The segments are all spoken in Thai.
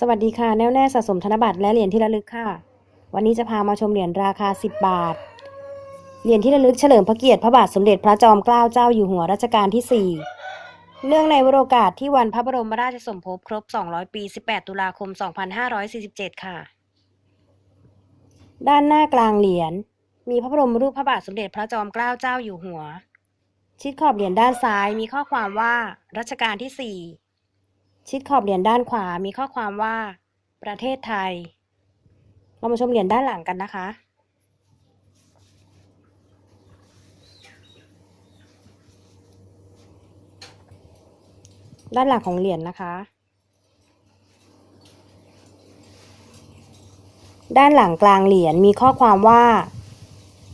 สวัสดีค่ะ แน่วแน่สะสมธนบัตรและเหรียญที่ระลึกค่ะ วันนี้จะพามาชมเหรียญราคา 10 บาท เหรียญที่ระลึกเฉลิมพระเกียรติพระบาทสมเด็จพระจอมเกล้าเจ้าอยู่หัวรัชกาลที่ 4 เนื่องในวโรกาสที่วันพระบรมราชสมภพครบ 200 ปี 18 ตุลาคม 2547 ค่ะ ด้านหน้ากลางเหรียญมีพระบรมรูปพระบาทสมเด็จพระจอมเกล้าเจ้าอยู่หัว ชิดขอบเหรียญด้านซ้ายมีข้อความว่ารัชกาลที่ 4 ชิดขอบเหรียญด้านขวามีข้อความว่า ประเทศไทย เรามาชมเหรียญด้านหลังกันนะคะ ด้านหลังของเหรียญนะคะ ด้านหลังกลางเหรียญมีข้อความว่า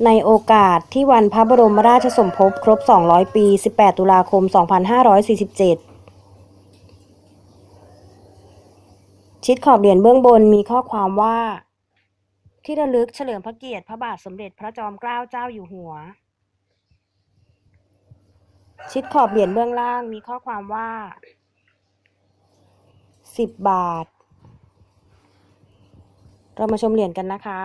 ในโอกาสที่วันพระบรมราชสมภพครบ 200 ปี 18 ตุลาคม 2547 ชิดขอบเหรียญเบื้องบนมีข้อความว่า ที่ระลึกเฉลิมพระเกียรติพระบาทสมเด็จพระจอมเกล้าเจ้าอยู่หัว ชิดขอบเหรียญเบื้องล่างมีข้อความว่า10บาท เรามาชมเหรียญกันนะคะ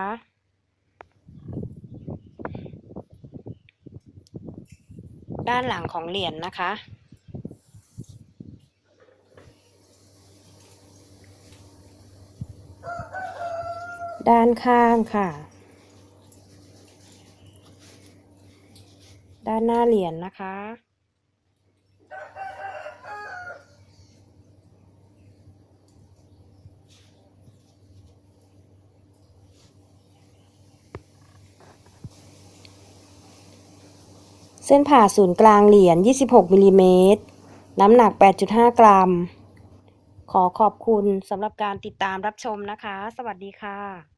ด้านหลังของเหรียญนะคะ ด้านข้างค่ะ ด้านหน้าเหรียญนะคะ เส้นผ่าศูนย์กลางเหรียญ 26มิลลิเมตร น้ำหนัก 8.5 กรัมขอขอบคุณสำหรับการติดตามรับชมนะคะ สวัสดีค่ะ